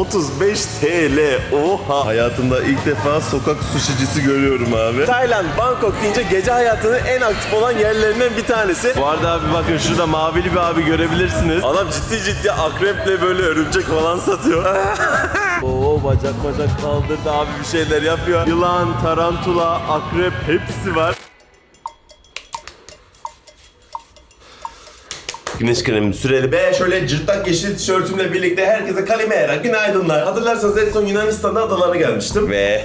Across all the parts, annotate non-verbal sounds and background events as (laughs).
35 TL. Oha. Hayatımda ilk defa sokak sushicisi görüyorum abi. Tayland, Bangkok deyince gece hayatının en aktif olan yerlerinden bir tanesi. Bu arada abi bakın şurada mavili bir abi görebilirsiniz. Adam ciddi ciddi akreple böyle örümcek falan satıyor. (laughs) Oo bacak bacak kaldırdı abi bir şeyler yapıyor. Yılan, tarantula, akrep hepsi var. Güneş kremini süreli ve şöyle cırtlak yeşil tişörtümle birlikte herkese kalimera günaydınlar. Hatırlarsanız en son Yunanistan'da adalara gelmiştim ve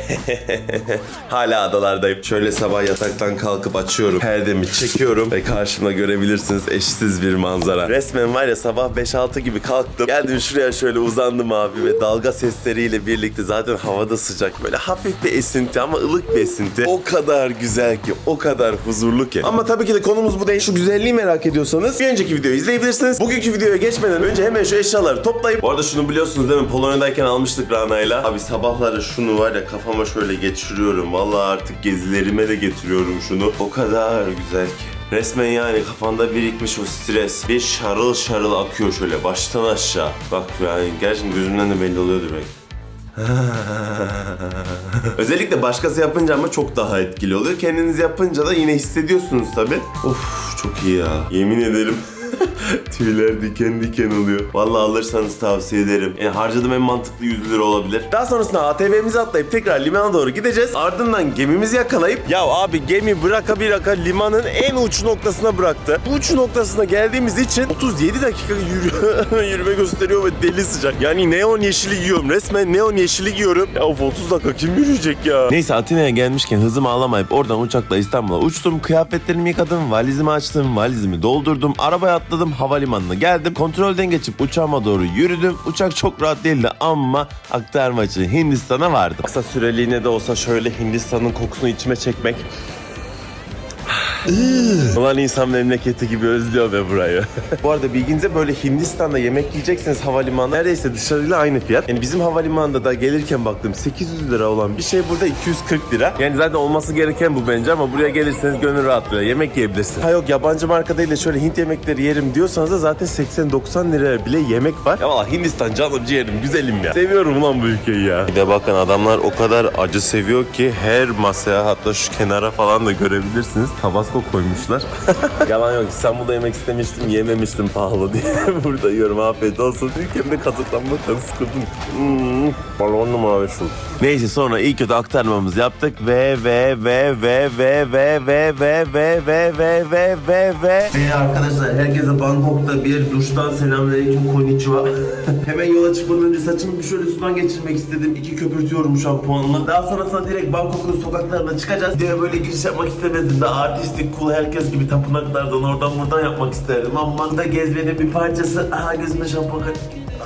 (laughs) hala adalardayım. Şöyle sabah yataktan kalkıp açıyorum. Perdemi çekiyorum ve karşımda görebilirsiniz eşsiz bir manzara. Resmen var ya sabah 5-6 gibi kalktım. Geldim şuraya şöyle uzandım abi ve dalga sesleriyle birlikte zaten havada sıcak böyle hafif bir esinti ama ılık bir esinti. O kadar güzel ki, o kadar huzurlu ki. Ama tabii ki de konumuz bu değil. Şu güzelliği merak ediyorsanız bir önceki videoyu izleyebilirsiniz. Bugünkü videoya geçmeden önce hemen şu eşyaları toplayıp... Bu arada şunu biliyorsunuz değil mi? Polonya'dayken almıştık Rana'yla. Abi sabahları şunu var ya kafama şöyle geçiriyorum. Vallahi artık gezilerime de getiriyorum şunu. O kadar güzel ki. Resmen yani kafanda birikmiş o stres bir şarıl şarıl akıyor şöyle baştan aşağı. Bak yani gerçekten gözümden de belli oluyordur belki. (laughs) Özellikle başkası yapınca ama çok daha etkili oluyor. Kendiniz yapınca da yine hissediyorsunuz tabi. Of çok iyi ya. Yemin ederim. (laughs) Tüyler diken diken oluyor. Vallahi alırsanız tavsiye ederim. Yani harcadığım en mantıklı 100 lira olabilir. Daha sonrasında ATV'mizi atlayıp tekrar limana doğru gideceğiz. Ardından gemimizi yakalayıp ya abi gemi bıraka bıraka limanın en uç noktasına bıraktı. Bu uç noktasına geldiğimiz için 37 dakika (laughs) yürü yürüme gösteriyor ve deli sıcak. Yani neon yeşili giyiyorum. Resmen neon yeşili giyiyorum. Ya of 30 dakika kim yürüyecek ya? Neyse Atina'ya gelmişken hızımı alamayıp oradan uçakla İstanbul'a uçtum. Kıyafetlerimi yıkadım, valizimi açtım, valizimi doldurdum, arabaya atladım, havalimanına geldim. Kontrolden geçip uçağıma doğru yürüdüm. Uçak çok rahat değildi ama aktarma için Hindistan'a vardım. Kısa süreliğine de olsa şöyle Hindistan'ın kokusunu içime çekmek Ulan insan memleketi gibi özlüyor be burayı. (laughs) Bu arada bilginize böyle Hindistan'da yemek yiyecekseniz havalimanı neredeyse dışarıyla aynı fiyat. Yani bizim havalimanında da gelirken baktım 800 lira olan bir şey burada 240 lira. Yani zaten olması gereken bu bence ama buraya gelirseniz gönül rahatlığıyla yemek yiyebilirsiniz. Ha yok yabancı marka değil de şöyle Hint yemekleri yerim diyorsanız da zaten 80-90 liraya bile yemek var. Ya valla Hindistan canım ciğerim güzelim ya. Seviyorum ulan bu ülkeyi ya. Bir de bakın adamlar o kadar acı seviyor ki her masaya hatta şu kenara falan da görebilirsiniz. Tabasco koymuşlar. Yalan yok İstanbul'da yemek istemiştim yememiştim pahalı diye. Burada yiyorum afiyet olsun. Ülkemde kazıklanmaktan sıkıldım. Hmm, balon numara şu. Neyse sonra iyi kötü aktarmamızı yaptık ve ve ve ve ve ve ve ve ve ve ve ve ve ve ve arkadaşlar herkese Bangkok'ta bir duştan selamünaleyküm konnichiwa. Hemen yola çıkmadan önce saçımı bir şöyle sudan geçirmek istedim. İki köpürtüyorum şampuanla. Daha sonrasında direkt Bangkok'un sokaklarına çıkacağız. Diye böyle giriş yapmak istemezdim. Daha artistik, cool herkes gibi tapınaklardan oradan buradan yapmak isterdim. Ama bu da gezmenin bir parçası. Aha gözüme şampuan kaç.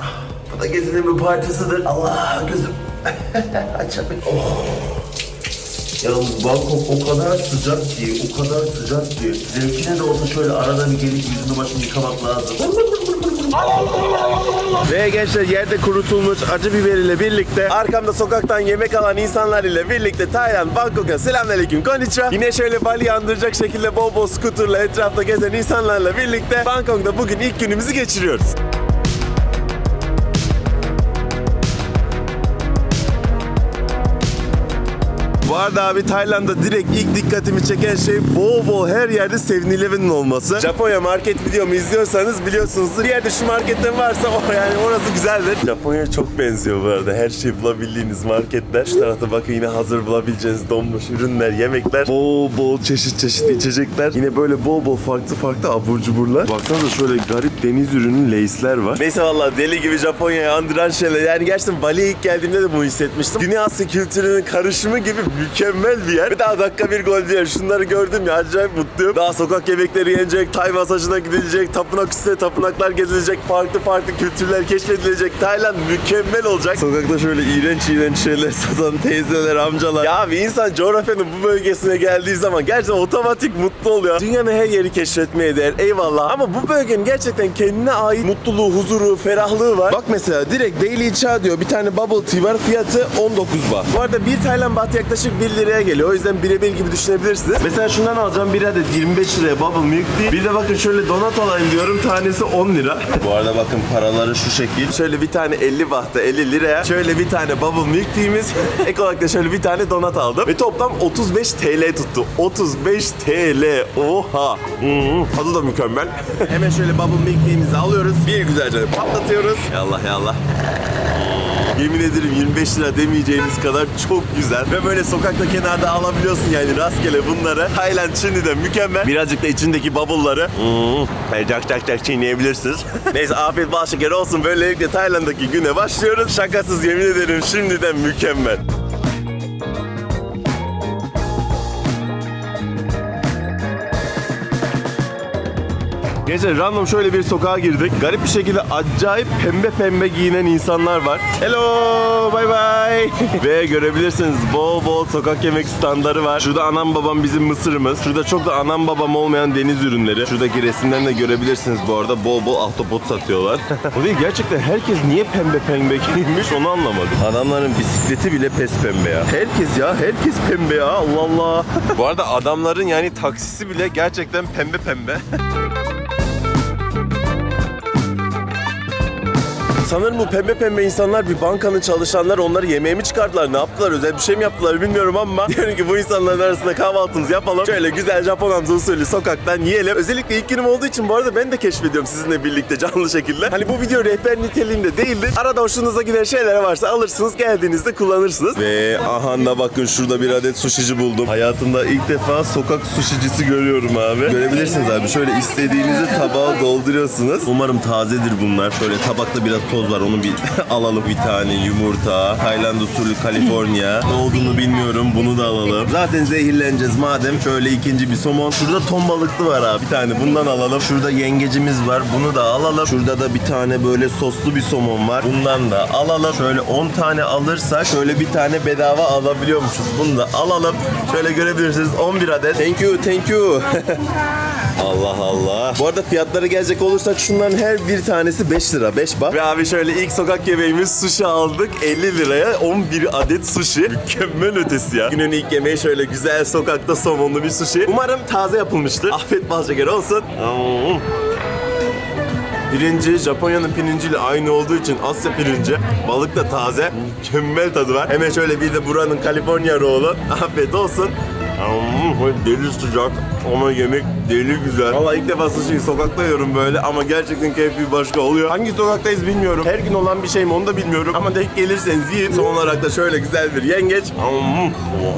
Ah, Bu da gezinin bir parçasıdır. Allah gözüm. (laughs) Açamıyorum. Oh. Ya Bangkok o kadar sıcak ki, o kadar sıcak ki. Zevkine de olsa şöyle arada bir gelip yüzünü başını yıkamak lazım. Ve gençler yerde kurutulmuş acı biberiyle birlikte arkamda sokaktan yemek alan insanlar ile birlikte Tayland, Bangkok'a selamünaleyküm konnichiwa. Yine şöyle Bali andıracak şekilde bol bol skuterla etrafta gezen insanlarla birlikte Bangkok'ta bugün ilk günümüzü geçiriyoruz. Arada abi Tayland'da direkt ilk dikkatimi çeken şey bol bol her yerde 7-Eleven'in olması. Japonya market videomu izliyorsanız biliyorsunuzdur. Bir yerde şu marketten varsa o yani orası güzeldir. Japonya'ya çok benziyor bu arada. Her şey bulabildiğiniz marketler. Şu tarafta bakın yine hazır bulabileceğiniz donmuş ürünler, yemekler. Bol bol çeşit çeşit içecekler. Yine böyle bol bol farklı farklı abur cuburlar. Baksanıza şöyle garip deniz ürünü leysler var. Neyse vallahi deli gibi Japonya'yı andıran şeyler. Yani gerçekten Bali'ye ilk geldiğimde de bunu hissetmiştim. Güney Asya kültürünün karışımı gibi mükemmel bir yer. Bir daha dakika bir gol diye şunları gördüm ya acayip mutluyum. Daha sokak yemekleri yenecek, Tay masajına gidilecek, tapınak üstüne tapınaklar gezilecek, farklı farklı kültürler keşfedilecek. Tayland mükemmel olacak. Sokakta şöyle iğrenç iğrenç şeyler (laughs) satan teyzeler, amcalar. Ya bir insan coğrafyanın bu bölgesine geldiği zaman gerçekten otomatik mutlu oluyor. Dünyanın her yeri keşfetmeye değer eyvallah. Ama bu bölgenin gerçekten kendine ait mutluluğu, huzuru, ferahlığı var. Bak mesela direkt Daily Cha diyor. Bir tane bubble tea var. Fiyatı 19 baht. Bu arada bir Tayland baht yaklaşık 1 liraya geliyor. O yüzden birebir gibi düşünebilirsiniz. Mesela şundan alacağım bir adet 25 liraya bubble milk tea. Bir de bakın şöyle donat alayım diyorum. Tanesi 10 lira. (laughs) Bu arada bakın paraları şu şekil. Şöyle bir tane 50 bahta 50 liraya. Şöyle bir tane bubble milk tea'miz. (laughs) Ek olarak da şöyle bir tane donat aldım. Ve toplam 35 TL tuttu. 35 TL. Oha. Hmm, Tadı da mükemmel. Hemen şöyle bubble milk tea'mizi alıyoruz. Bir güzelce patlatıyoruz. Yallah yallah. Yemin ederim 25 lira demeyeceğiniz kadar çok güzel. Ve böyle sokakta kenarda alabiliyorsun yani rastgele bunları. Tayland şimdiden mükemmel. Birazcık da içindeki bubble'ları hmm, cak cak cak çiğneyebilirsiniz. (laughs) Neyse afiyet bal şeker olsun. Böylelikle Tayland'daki güne başlıyoruz. Şakasız yemin ederim şimdiden mükemmel. Gece random şöyle bir sokağa girdik. Garip bir şekilde acayip pembe pembe giyinen insanlar var. Hello, bye bye. (laughs) Ve görebilirsiniz bol bol sokak yemek standları var. Şurada anam babam bizim mısırımız. Şurada çok da anam babam olmayan deniz ürünleri. Şuradaki resimden de görebilirsiniz bu arada. Bol bol ahtapot satıyorlar. (laughs) değil gerçekten herkes niye pembe pembe giyinmiş onu anlamadım. Adamların bisikleti bile pes pembe ya. Herkes ya, herkes pembe ya. Allah Allah. (laughs) bu arada adamların yani taksisi bile gerçekten pembe pembe. Sanırım bu pembe pembe insanlar bir bankanın çalışanları onları yemeğe mi çıkardılar ne yaptılar özel bir şey mi yaptılar bilmiyorum ama (laughs) diyorum ki bu insanların arasında kahvaltımızı yapalım. Şöyle güzel Japon amca usulü sokaktan yiyelim. Özellikle ilk günüm olduğu için bu arada ben de keşfediyorum sizinle birlikte canlı şekilde. Hani bu video rehber niteliğinde değildir. Arada hoşunuza giden şeyler varsa alırsınız geldiğinizde kullanırsınız. Ve aha da bakın şurada bir adet sushici buldum. Hayatımda ilk defa sokak sushicisi görüyorum abi. Görebilirsiniz abi şöyle istediğinizi tabağa dolduruyorsunuz. Umarım tazedir bunlar. Şöyle tabakta biraz toz var onu bir (laughs) alalım. Bir tane yumurta, Tayland usulü Kaliforniya. Ne olduğunu bilmiyorum bunu da alalım. Zaten zehirleneceğiz madem. Şöyle ikinci bir somon. Şurada ton balıklı var abi. Bir tane bundan alalım. Şurada yengecimiz var. Bunu da alalım. Şurada da bir tane böyle soslu bir somon var. Bundan da alalım. Şöyle 10 tane alırsak şöyle bir tane bedava alabiliyormuşuz. Bunu da alalım. Şöyle görebilirsiniz 11 adet. Thank you, thank you. (laughs) Allah Allah. Bu arada fiyatlara gelecek olursak şunların her bir tanesi 5 lira. 5 bak. Ve abi şöyle ilk sokak yemeğimiz sushi aldık. 50 liraya 11 adet sushi. Mükemmel ötesi ya. Günün ilk yemeği şöyle güzel sokakta somonlu bir sushi. Umarım taze yapılmıştır. Afiyet bal şeker olsun. Pirinci Japonya'nın pirinciyle aynı olduğu için Asya pirinci. Balık da taze. Mükemmel tadı var. Hemen şöyle bir de buranın Kaliforniya rollu. Afiyet olsun. Böyle deli sıcak ama yemek deli güzel. Valla ilk defa sushi'yi sokakta yiyorum böyle ama gerçekten keyfi başka oluyor. Hangi sokaktayız bilmiyorum. Her gün olan bir şey mi onu da bilmiyorum. Ama denk gelirseniz yiyin. Son olarak da şöyle güzel bir yengeç.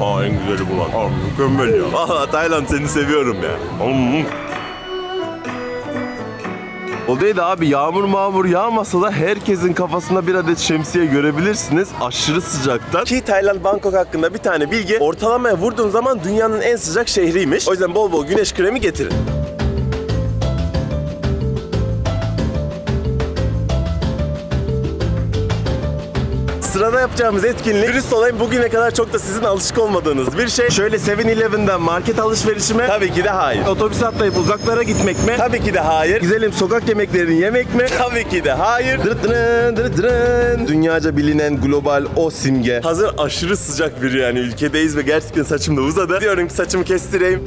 Oha en güzeli bu lan. Mükemmel ya. Valla Tayland seni seviyorum ya. O değil de abi yağmur mağmur yağmasa da herkesin kafasında bir adet şemsiye görebilirsiniz. Aşırı sıcakta. Ki Tayland Bangkok hakkında bir tane bilgi. Ortalamaya vurduğun zaman dünyanın en sıcak şehriymiş. O yüzden bol bol güneş kremi getirin. Sırada yapacağımız etkinlik dürüst olayım bugüne kadar çok da sizin alışık olmadığınız bir şey. Şöyle 7-Eleven'den market alışverişi mi? Tabii ki de hayır. Otobüs atlayıp uzaklara gitmek mi? Tabii ki de hayır. Güzelim sokak yemeklerini yemek mi? (laughs) Tabii ki de hayır. Dırıtırın, dırıtırın. Dünyaca bilinen global o simge. Hazır aşırı sıcak bir yani ülkedeyiz ve gerçekten saçım da uzadı. Diyorum ki saçımı kestireyim.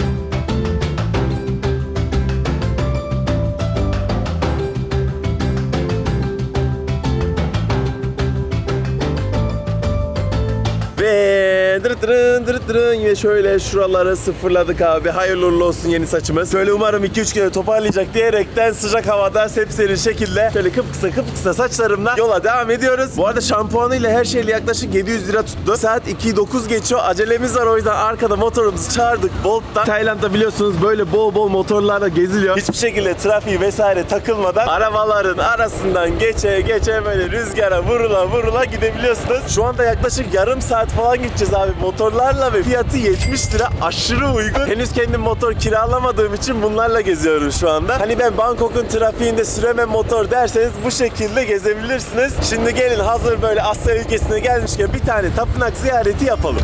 Ve dırıtırın dırıtırın yine şöyle şuraları sıfırladık abi. Hayırlı olsun yeni saçımız. Şöyle umarım 2-3 kere toparlayacak diyerekten sıcak havada sepseri şekilde şöyle kıpkısa kıpkısa saçlarımla yola devam ediyoruz. Bu arada şampuanıyla her şeyle yaklaşık 700 lira tuttu. Saat 2'yi 9 geçiyor. Acelemiz var o yüzden arkada motorumuzu çağırdık Bolt'tan. Tayland'da biliyorsunuz böyle bol bol motorlarla geziliyor. Hiçbir şekilde trafiği vesaire takılmadan arabaların arasından geçe geçe böyle rüzgara vurula vurula gidebiliyorsunuz. Şu anda yaklaşık yarım saat falan gideceğiz abi motorlarla ve fiyatı 70 lira aşırı uygun. Henüz kendim motor kiralamadığım için bunlarla geziyorum şu anda. Hani ben Bangkok'un trafiğinde süremem motor derseniz bu şekilde gezebilirsiniz. Şimdi gelin hazır böyle Asya ülkesine gelmişken bir tane tapınak ziyareti yapalım.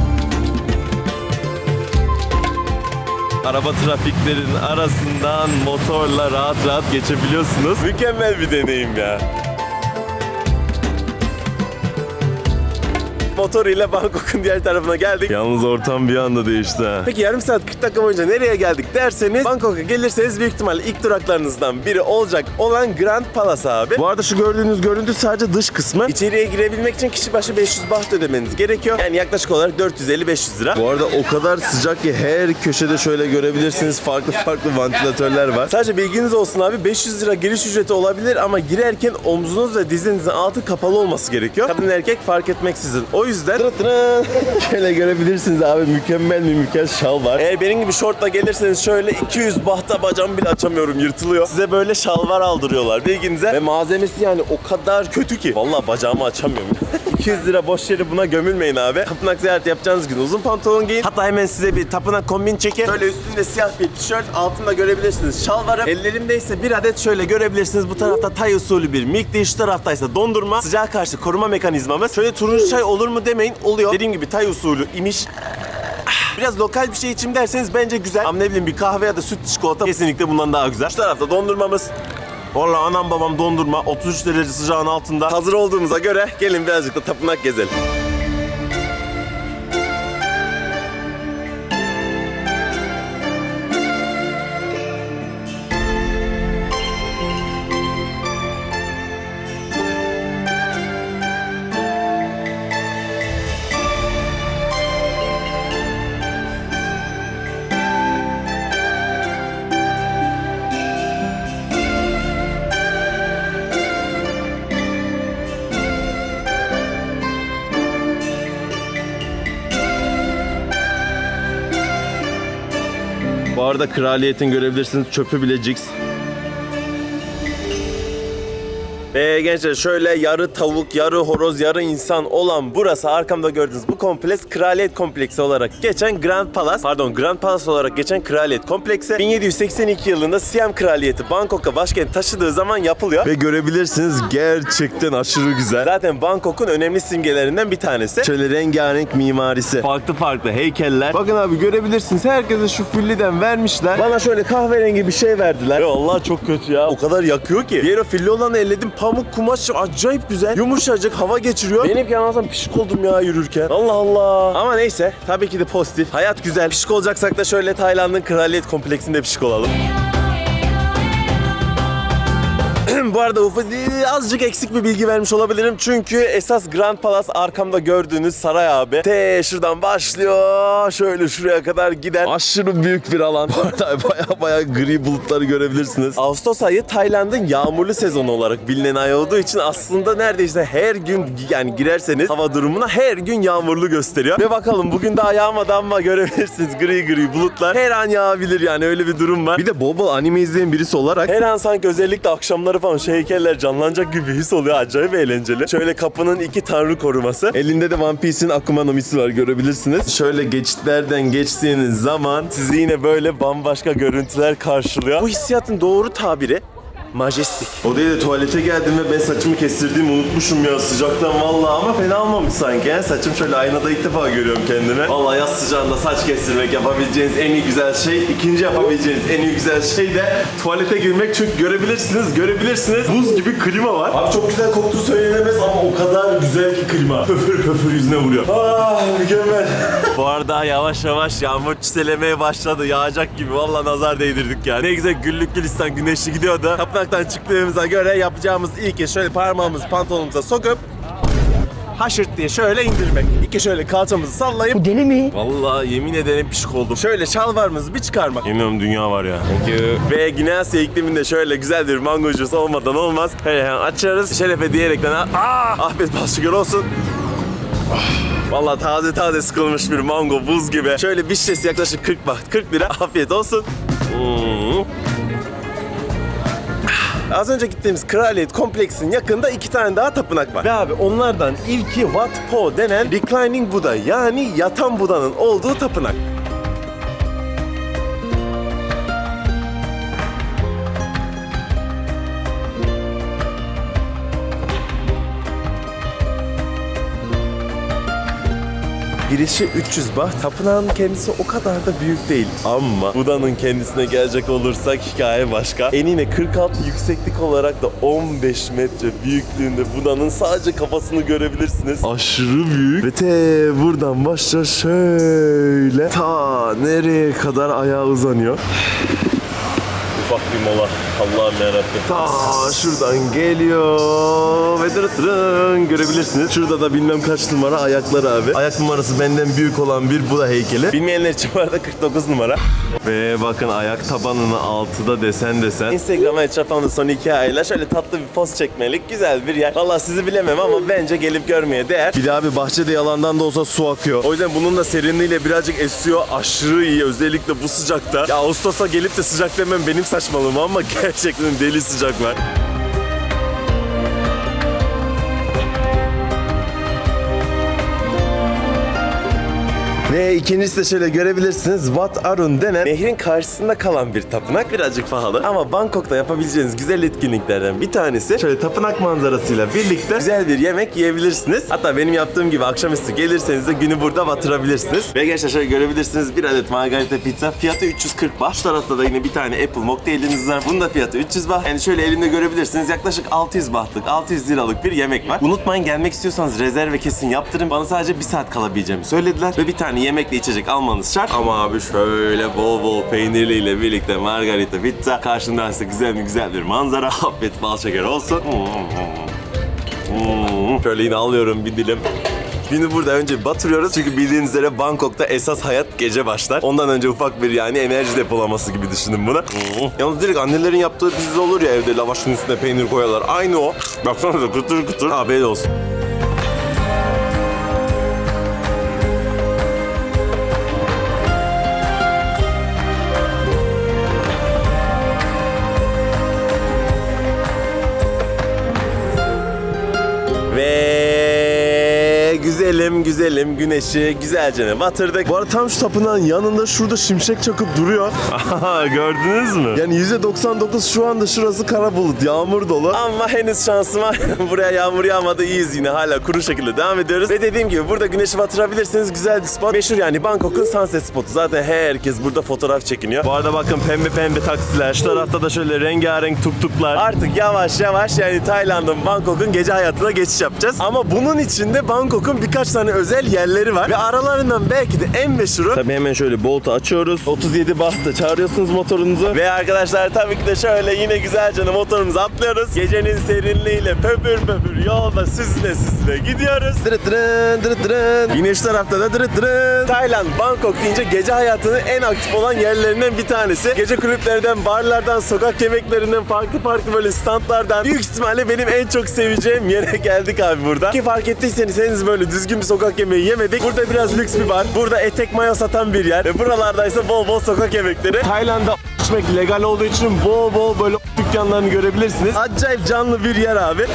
Araba trafiklerin arasından motorla rahat rahat geçebiliyorsunuz. Mükemmel bir deneyim ya. Motoruyla Bangkok'un diğer tarafına geldik. Yalnız ortam bir anda değişti ha. Peki yarım saat 40 dakika boyunca nereye geldik derseniz Bangkok'a gelirseniz büyük ihtimalle ilk duraklarınızdan biri olacak olan Grand Palace abi. Bu arada şu gördüğünüz görüntü sadece dış kısmı. İçeriye girebilmek için kişi başı 500 baht ödemeniz gerekiyor. Yani yaklaşık olarak 450-500 lira. Bu arada o kadar sıcak ki her köşede şöyle görebilirsiniz farklı farklı vantilatörler var. Sadece bilginiz olsun abi 500 lira giriş ücreti olabilir ama girerken omzunuz ve dizinizin altı kapalı olması gerekiyor. Kadın erkek fark etmeksizin. O yüzden (laughs) şöyle görebilirsiniz abi mükemmel bir mükemmel şal var. Eğer benim gibi şortla gelirseniz şöyle 200 bahta bacağımı bile açamıyorum yırtılıyor. Size böyle şalvar aldırıyorlar bilginize. Ve malzemesi yani o kadar kötü ki. Vallahi bacağımı açamıyorum. (laughs) 200 lira boş yere buna gömülmeyin abi. Tapınak ziyareti yapacağınız gün uzun pantolon giyin. Hatta hemen size bir tapınak kombin çekin. Böyle üstünde siyah bir tişört, altında görebilirsiniz şalvarı. Ellerimde ise bir adet şöyle görebilirsiniz. Bu tarafta Tay usulü bir milk tea, şu tarafta ise dondurma. Sıcağa karşı koruma mekanizmamız. Şöyle turuncu çay olur mu demeyin. Oluyor. Dediğim gibi Tay usulü imiş. Biraz lokal bir şey içim derseniz bence güzel. Ama ne bileyim bir kahve ya da süt çikolata kesinlikle bundan daha güzel. Şu tarafta dondurmamız. Valla anam babam dondurma 33 derece sıcağın altında. Hazır olduğumuza göre gelin birazcık da tapınak gezelim. Arada kraliyetin görebilirsiniz çöpü bile Jigs. Ve gençler şöyle yarı tavuk, yarı horoz, yarı insan olan burası arkamda gördüğünüz bu kompleks kraliyet kompleksi olarak geçen Grand Palace, pardon Grand Palace olarak geçen kraliyet kompleksi 1782 yılında Siam Kraliyeti Bangkok'a başkent taşıdığı zaman yapılıyor. Ve görebilirsiniz gerçekten aşırı güzel. Zaten Bangkok'un önemli simgelerinden bir tanesi. Şöyle rengarenk mimarisi. Farklı farklı heykeller. Bakın abi görebilirsiniz herkese şu fülliden vermişler. Bana şöyle kahverengi bir şey verdiler. Ya Allah çok kötü ya. O kadar yakıyor ki. Diğer o filli olanı elledim. Pamuk kumaş acayip güzel. Yumuşacık hava geçiriyor. Benimki anlasam pişik oldum ya yürürken. Allah Allah. Ama neyse tabii ki de pozitif. Hayat güzel. Pişik olacaksak da şöyle Tayland'ın kraliyet kompleksinde pişik olalım. (clears throat) Bu arada ufak azıcık eksik bir bilgi vermiş olabilirim. Çünkü esas Grand Palace arkamda gördüğünüz saray abi. Te şuradan başlıyor. Şöyle şuraya kadar giden aşırı büyük bir alan. (laughs) Baya baya gri bulutları görebilirsiniz. Ağustos ayı Tayland'ın yağmurlu sezonu olarak bilinen ay olduğu için aslında neredeyse her gün yani girerseniz hava durumuna her gün yağmurlu gösteriyor. Ve bakalım bugün daha yağmadı ama görebilirsiniz gri gri bulutlar. Her an yağabilir yani öyle bir durum var. Bir de bol bol anime izleyen birisi olarak her an sanki özellikle akşamları falan şu heykeller canlanacak gibi his oluyor. Acayip eğlenceli. Şöyle kapının iki tanrı koruması. Elinde de One Piece'in Akuma no var görebilirsiniz. Şöyle geçitlerden geçtiğiniz zaman sizi yine böyle bambaşka görüntüler karşılıyor. Bu hissiyatın doğru tabiri Majestik. O değil de tuvalete geldim ve ben saçımı kestirdiğimi unutmuşum ya sıcaktan vallahi ama fena olmamış sanki. Yani saçım şöyle aynada ilk defa görüyorum kendimi. Vallahi yaz sıcağında saç kestirmek yapabileceğiniz en iyi güzel şey. İkinci yapabileceğiniz en iyi güzel şey de tuvalete girmek. Çünkü görebilirsiniz, görebilirsiniz. Buz gibi klima var. Abi çok güzel koktuğu söylenemez ama o kadar güzel ki klima. Pöfür pöfür yüzüne vuruyor. Ah mükemmel. (laughs) Bu arada yavaş yavaş yağmur çiselemeye başladı. Yağacak gibi. Vallahi nazar değdirdik yani. Ne güzel güllük gülistan güneşli gidiyordu. Tapınaktan çıktığımıza göre yapacağımız ilk iş şöyle parmağımızı pantolonumuza sokup haşırt diye şöyle indirmek. İki şöyle kalçamızı sallayıp Bu deli mi? Vallahi yemin ederim pişik oldum. Şöyle şalvarımızı bir çıkarmak. Yemin dünya var ya. Thank you. Ve Güney Asya ikliminde şöyle güzel bir mango juice olmadan olmaz. Hele hemen açarız. Şerefe diyerekten ah afiyet bal şeker olsun. Vallahi taze taze sıkılmış bir mango buz gibi. Şöyle bir şişesi yaklaşık 40 baht. 40 lira. Afiyet olsun. Hmm. Az önce gittiğimiz kraliyet kompleksinin yakında iki tane daha tapınak var. Ve abi onlardan ilki Wat Po denen Reclining Buddha yani yatan Buda'nın olduğu tapınak. Girişi 300 baht. Tapınağın kendisi o kadar da büyük değil. Ama Buda'nın kendisine gelecek olursak hikaye başka. Enine 46 yükseklik olarak da 15 metre büyüklüğünde Buda'nın sadece kafasını görebilirsiniz. Aşırı büyük. Ve te buradan başla şöyle ta nereye kadar ayağı uzanıyor. Ufak bir mola. Allah'ım yarabbim. Ta şuradan geliyor. Ve dırı dırın görebilirsiniz. Şurada da bilmem kaç numara ayakları abi. Ayak numarası benden büyük olan bir Buda heykeli. Bilmeyenler için bu arada 49 numara. Ve bakın ayak tabanını altıda desen desen. Instagram'a etrafında son iki ayla şöyle tatlı bir post çekmelik güzel bir yer. Valla sizi bilemem ama bence gelip görmeye değer. Bir de abi bahçede yalandan da olsa su akıyor. O yüzden bunun da serinliğiyle birazcık esiyor. Aşırı iyi özellikle bu sıcakta. Ya Ağustos'a gelip de sıcak demem benim saçmalığım ama (laughs) gerçekten deli sıcak var. Ve ikincisi de şöyle görebilirsiniz. Wat Arun denen nehrin karşısında kalan bir tapınak. Birazcık pahalı ama Bangkok'ta yapabileceğiniz güzel etkinliklerden bir tanesi. Şöyle tapınak manzarasıyla birlikte güzel bir yemek yiyebilirsiniz. Hatta benim yaptığım gibi akşamüstü gelirseniz de günü burada batırabilirsiniz. Ve gençler şöyle görebilirsiniz. Bir adet margarita pizza fiyatı 340 baht. Şu tarafta da yine bir tane apple mocktailiniz var. Bunun da fiyatı 300 baht. Yani şöyle elimde görebilirsiniz. Yaklaşık 600 bahtlık, 600 liralık bir yemek var. Unutmayın gelmek istiyorsanız rezerve kesin yaptırın. Bana sadece bir saat kalabileceğimi söylediler. Ve bir tane yemekle içecek almanız şart. Ama abi şöyle bol bol peynirliyle birlikte margarita pizza. Karşımdan size güzel mi güzel bir manzara. (laughs) Afiyet bal şeker olsun. Hmm. Şöyle yine alıyorum bir dilim. Günü burada önce batırıyoruz çünkü bildiğiniz üzere Bangkok'ta esas hayat gece başlar. Ondan önce ufak bir yani enerji depolaması gibi düşünün bunu. Hmm. Yalnız direkt annelerin yaptığı pizza olur ya evde lavaşın üstüne peynir koyarlar. Aynı o. Baksanıza kıtır kıtır. Afiyet olsun. Güzelim güzelim güneşi güzelce batırdık. Bu arada tam şu tapınağın yanında şurada şimşek çakıp duruyor. Aha, Gördünüz mü? Yani %99 şu anda şurası kara bulut, yağmur dolu. Ama henüz şansıma (laughs) buraya yağmur yağmadı iyiyiz yine hala kuru şekilde devam ediyoruz. Ve dediğim gibi burada güneşi batırabilirsiniz. Güzel bir spot. Meşhur yani Bangkok'un sunset spotu. Zaten herkes burada fotoğraf çekiniyor. Bu arada bakın pembe pembe taksiler. Şu tarafta da şöyle rengarenk tuktuklar. Artık yavaş yavaş yani Tayland'ın Bangkok'un gece hayatına geçiş yapacağız. Ama bunun içinde Bangkok'un birkaç tane özel yerleri var. Ve aralarından belki de en meşhuru. Tabii hemen şöyle Bolt'u açıyoruz. 37 bahtta çağırıyorsunuz motorunuzu. Ve arkadaşlar tabii ki de şöyle yine güzelce motorumuza atlıyoruz. Gecenin serinliğiyle pöpür pöpür yolda süzüle süzüle gidiyoruz. Dırıt dırın dırıt dırın. Yine şu tarafta da dırıt dırın. Tayland, Bangkok deyince gece hayatının en aktif olan yerlerinden bir tanesi. Gece kulüplerden, barlardan, sokak yemeklerinden, farklı farklı böyle standlardan büyük ihtimalle benim en çok seveceğim yere (laughs) geldik abi burada. Ki fark ettiyseniz henüz böyle düzgün bir sokak yemeği yemedik. Burada biraz lüks bir bar. Burada etek mayo satan bir yer. Ve buralarda ise bol bol sokak yemekleri. Tayland'da içmek legal olduğu için bol bol böyle dükkanlarını görebilirsiniz. Acayip canlı bir yer abi.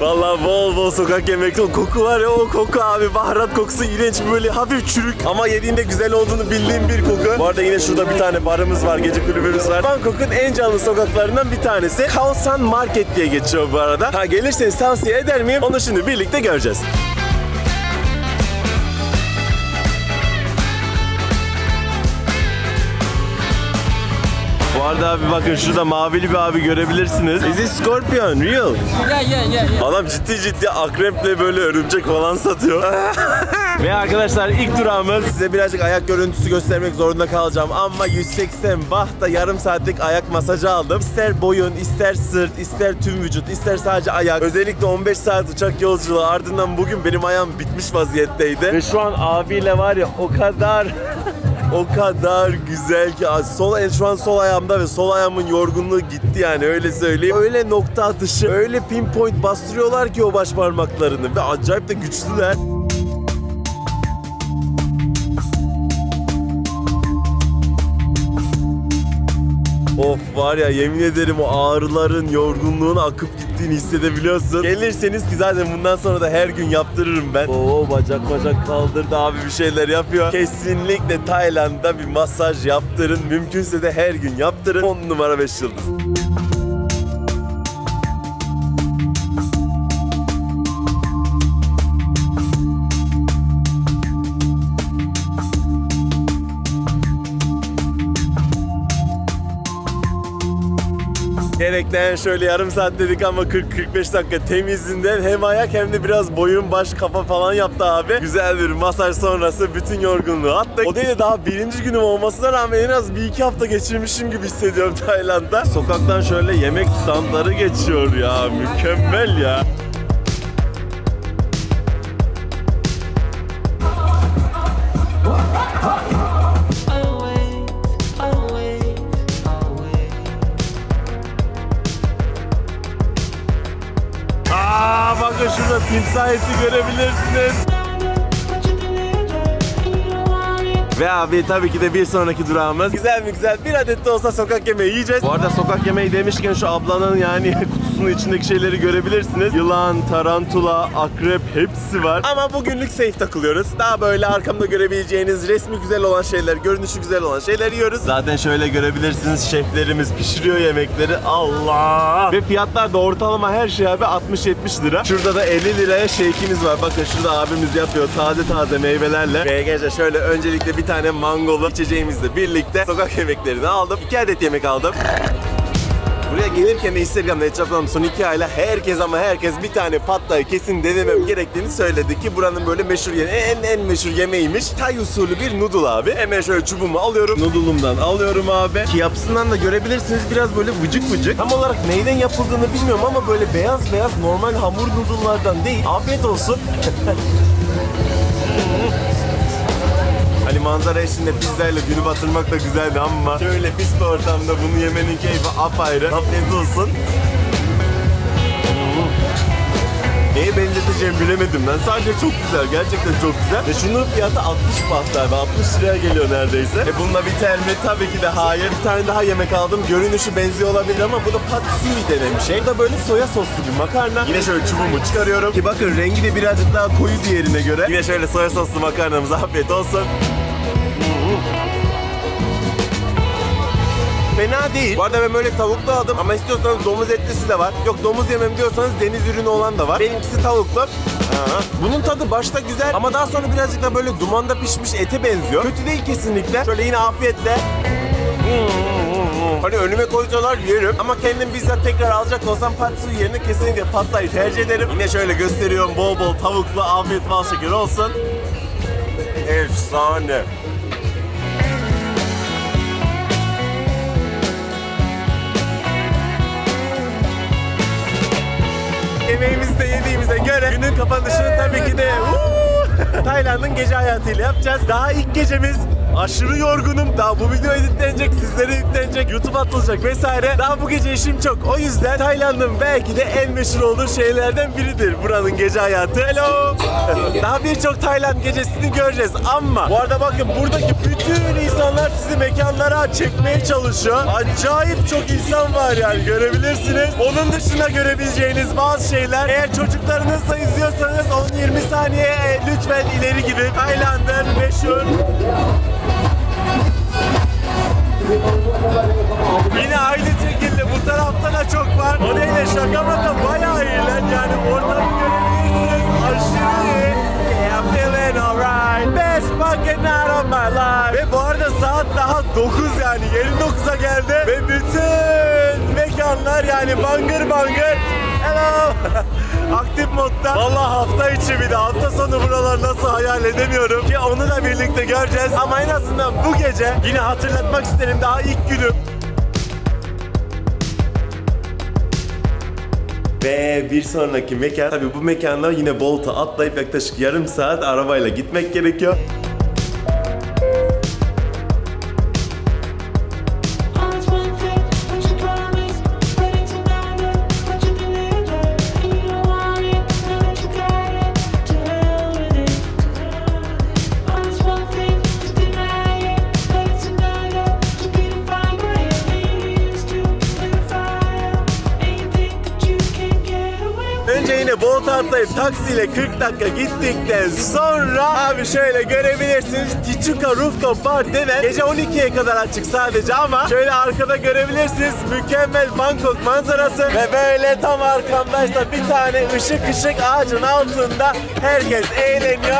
Vallahi bol bol sokak yemekleri. O koku var ya o koku abi. Baharat kokusu iğrenç böyle hafif çürük. Ama yediğinde güzel olduğunu bildiğim bir koku. Bu arada yine şurada bir tane barımız var. Gece kulübümüz var. Bangkok'un en canlı sokaklarından bir tanesi. Khao San Market diye geçiyor bu arada. Ha gelirseniz tavsiye eder miyim? Onu şimdi birlikte göreceğiz. Arada abi bakın şurada mavili bir abi görebilirsiniz. Is it Scorpion? Real? Yeah, yeah, yeah, yeah. Adam ciddi ciddi akreple böyle örümcek falan satıyor. (laughs) Ve arkadaşlar ilk durağımız size birazcık ayak görüntüsü göstermek zorunda kalacağım ama 180 bahta yarım saatlik ayak masajı aldım. İster boyun, ister sırt, ister tüm vücut, ister sadece ayak. Özellikle 15 saat uçak yolculuğu ardından bugün benim ayağım bitmiş vaziyetteydi. Ve şu an abiyle var ya o kadar o kadar güzel ki sol el şu an sol ayağımda ve sol ayağımın yorgunluğu gitti yani öyle söyleyeyim. Öyle nokta atışı, öyle pinpoint bastırıyorlar ki o baş parmaklarını ve acayip de güçlüler. Of var ya yemin ederim o ağrıların, yorgunluğun akıp gittiğini hissedebiliyorsun. Gelirseniz ki zaten bundan sonra da her gün yaptırırım ben. Oo bacak bacak kaldırdı abi bir şeyler yapıyor. Kesinlikle Tayland'da bir masaj yaptırın. Mümkünse de her gün yaptırın. 10 numara 5 yıldız. Gerekten şöyle yarım saat dedik ama 40-45 dakika temizinden hem ayak hem de biraz boyun, baş, kafa falan yaptı abi. Güzel bir masaj sonrası bütün yorgunluğu attık. O değil de daha birinci günüm olmasına rağmen en az bir iki hafta geçirmişim gibi hissediyorum (laughs) Tayland'da. Sokaktan şöyle yemek standları geçiyor ya. Mükemmel ya. Eti görebilirsiniz. Ve abi tabii ki de bir sonraki durağımız güzel mi güzel bir adet de olsa sokak yemeği yiyeceğiz. Bu arada sokak yemeği demişken şu ablanın yani (laughs) kutusunun içindeki şeyleri görebilirsiniz. Yılan, tarantula, akrep hepsi var. Ama bugünlük safe takılıyoruz. Daha böyle arkamda görebileceğiniz resmi güzel olan şeyler, görünüşü güzel olan şeyler yiyoruz. Zaten şöyle görebilirsiniz şeflerimiz pişiriyor yemekleri. Allah! Ve fiyatlar da ortalama her şey abi 60-70 lira. Şurada da 50 liraya shake'imiz var. Bakın şurada abimiz yapıyor taze taze meyvelerle. Ve gençler şöyle öncelikle bir tane mangolu içeceğimizle birlikte sokak yemeklerini aldım. 2 adet yemek aldım. Buraya gelirken de Instagram'da etrafımda son iki ayla herkes ama herkes bir tane pattayı kesin denemem gerektiğini söyledi ki buranın böyle meşhur yeme en en meşhur yemeğiymiş. Tay usulü bir noodle abi. Hemen şöyle çubuğumu alıyorum. Noodle'umdan alıyorum abi. Ki yapısından da görebilirsiniz biraz böyle vıcık vıcık. Tam olarak neyden yapıldığını bilmiyorum ama böyle beyaz beyaz normal hamur noodle'lardan değil. Afiyet olsun. (laughs) manzara eşliğinde pizzayla günü batırmak da güzeldi ama şöyle pis bir ortamda bunu yemenin keyfi apayrı. Afiyet olsun. Neye benzeteceğimi bilemedim ben. Sadece çok güzel. Gerçekten çok güzel. Ve şunun fiyatı 60 baht abi. 60 liraya geliyor neredeyse. E bununla biter mi? Tabii ki de hayır. Bir tane daha yemek aldım. Görünüşü benziyor olabilir ama bu da pad sui denen bir şey. Bu da böyle soya soslu bir makarna. Yine şöyle çubuğumu çıkarıyorum. Ki bakın rengi de birazcık daha koyu diğerine göre. Yine şöyle soya soslu makarnamız afiyet olsun. Fena değil. Bu arada ben böyle tavuklu aldım ama istiyorsanız domuz etlisi de var. Yok domuz yemem diyorsanız deniz ürünü olan da var. Benimkisi tavuklu. Bunun tadı başta güzel ama daha sonra birazcık da böyle dumanda pişmiş ete benziyor. Kötü değil kesinlikle. Şöyle yine afiyetle. Hani önüme koysalar yerim ama kendim bizzat tekrar alacak olsam patsu yerine kesinlikle patlayı tercih ederim. Yine şöyle gösteriyorum bol bol tavuklu afiyet bal şeker olsun. Efsane. Yemeğimizi de yediğimize göre günün kapanışını tabii ki de Tayland'ın gece hayatıyla yapacağız. Daha ilk gecemiz aşırı yorgunum. Daha bu video editlenecek, sizlere yüklenecek, YouTube atılacak vesaire. Daha bu gece işim çok. O yüzden Tayland'ın belki de en meşhur olduğu şeylerden biridir buranın gece hayatı. Hello! (laughs) Daha birçok Tayland gecesini göreceğiz ama bu arada bakın buradaki bütün insanlar sizi mekanlara çekmeye çalışıyor. Acayip çok insan var yani görebilirsiniz. Onun dışında görebileceğiniz bazı şeyler eğer çocuklarınızla izliyorsanız 10-20 saniye lütfen ileri gidin. Tayland'ın meşhur Yine aynı şekilde bu tarafta da çok var. O de şaka maka bayağı iyiler. Yani ortamı görebilirsiniz. Aşırı iyi. Yeah, I'm feeling alright. Best fucking night of my life. Ve bu arada saat daha 9 yani. Yeni 9'a geldi. Ve bütün mekanlar yani bangır bangır. Hello. (laughs) Aktif modda. Vallahi hafta içi bir de hafta sonu buralar nasıl hayal edemiyorum ki onu da birlikte göreceğiz. Ama en azından bu gece yine hatırlatmak isterim daha ilk günüm. Ve bir sonraki mekan, tabii bu mekana yine Bolt'a atlayıp yaklaşık yarım saat arabayla gitmek gerekiyor. Taksiyle 40 dakika gittikten sonra abi şöyle görebilirsiniz. Tichuca Rooftop Bar denen gece 12'ye kadar açık sadece ama şöyle arkada görebilirsiniz. Mükemmel Bangkok manzarası ve böyle tam arkamdaysa bir tane ışık ışık ağacın altında herkes eğleniyor,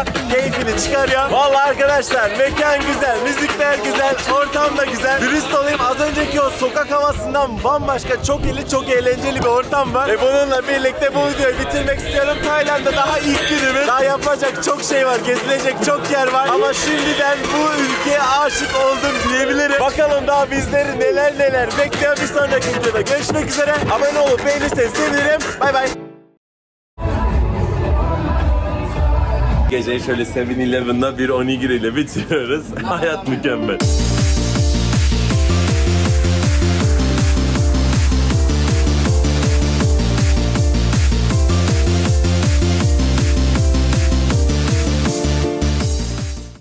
keyfini çıkarıyor. Vallahi arkadaşlar mekan güzel, müzikler güzel, ortam da güzel. Dürüst olayım az önceki o sokak havasından bambaşka çok eli çok eğlenceli bir ortam var. Ve bununla birlikte bu videoyu bitirmek istiyorum. Tayland'da daha ilk günümüz. Daha yapacak çok şey var, gezilecek çok yer var. Ama şimdiden bu ülkeye aşık oldum diyebilirim. Bakalım daha bizleri neler neler bekliyor. Bir sonraki videoda görüşmek üzere. Abone olup beğenirseniz sevinirim. Bay bay. Geceyi şöyle 7-Eleven'da bir onigiri ile bitiriyoruz. (laughs) Hayat mükemmel.